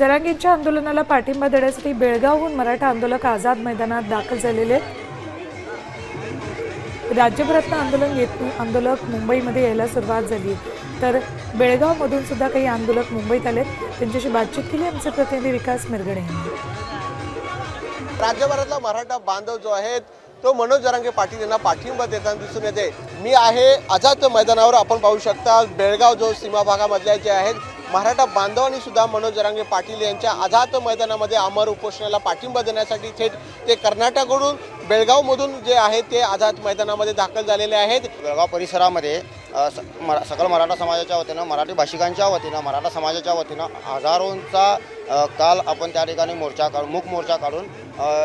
जरांगींच्या आंदोलनाला पाठिंबा देण्यासाठी बेळगावहून मराठा आंदोलक आझाद मैदानात दाखल झालेले राज्यभरातनं आंदोलन येत आंदोलक मुंबईमध्ये यायला सुरुवात झाली तर बेळगावमधून सुद्धा काही आंदोलक मुंबईत आले त्यांच्याशी बातचीत केली आमचे प्रतिनिधी विकास मिरगणे यांनी. राज्यभरातला मराठा बांधव जो आहे तो मनोज जरांगे पाटील यांना पाठिंबा देताना दिसून येते. मी आहे आझाद मैदानावर. आपण पाहू शकता बेळगाव जो सीमा भागामधल्या जे आहेत मराठा बांधवांनी सुद्धा मनोज जरांगे पाटील यांच्या आझाद मैदानामध्ये अमर उपोषणाला पाठिंबा देण्यासाठी थेट ते कर्नाटककडून बेळगावमधून जे आहे ते आझाद मैदानामध्ये दाखल झालेले आहेत. बेळगाव परिसरामध्ये स- मरा सकल मराठा समाजाच्या वतीनं मराठी भाषिकांच्या वतीनं मराठा समाजाच्या वतीनं हजारोंचा काल आपण त्या ठिकाणी मोर्चा काढून मूक मोर्चा काढून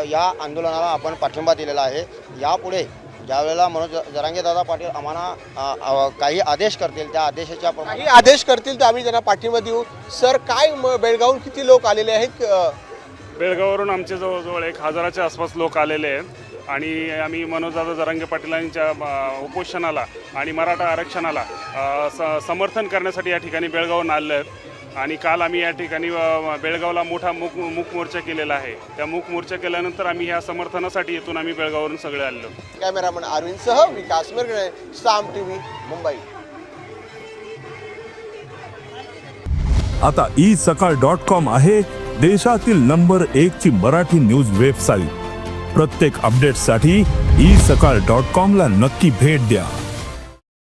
या आंदोलनाला आपण पाठिंबा दिलेला आहे. यापुढे ज्यावेळेला मनोज जरांगे दादा पाटील आम्हाला काही आदेश करतील त्या आदेशाच्या प्रमाणे काही आदेश करतील तर आम्ही त्यांना पाठिंबा देऊ. सर काय म- बेळगावहून किती लोक आलेले आहेत? बेळगाववरून आमचे जवळजवळ एक हजाराच्या आसपास लोक आलेले आहेत. आणि आम्ही मनोजदादा जरांगे पाटीलांच्या उपोषणाला आणि मराठा आरक्षणाला स समर्थन करण्यासाठी या ठिकाणी बेळगावून आले आहेत. आणि काल आम्ही या ठिकाणी बेळगावला मोठा मूक मूक मोर्चा केलेला आहे. त्या मूक मोर्चा केल्यानंतर आम्ही ह्या समर्थनासाठी इथून आम्ही बेळगाववरून सगळे आलो कॅमेरामन अरविंदसह विकास मिरगणे साम टीव्ही मुंबई. आता ई सकाळ डॉट कॉम आहे देशातील नंबर एक ची मराठी न्यूज वेबसाईट. प्रत्येक अपडेटसाठी ई सकाळ डॉट कॉम ला नक्की भेट द्या.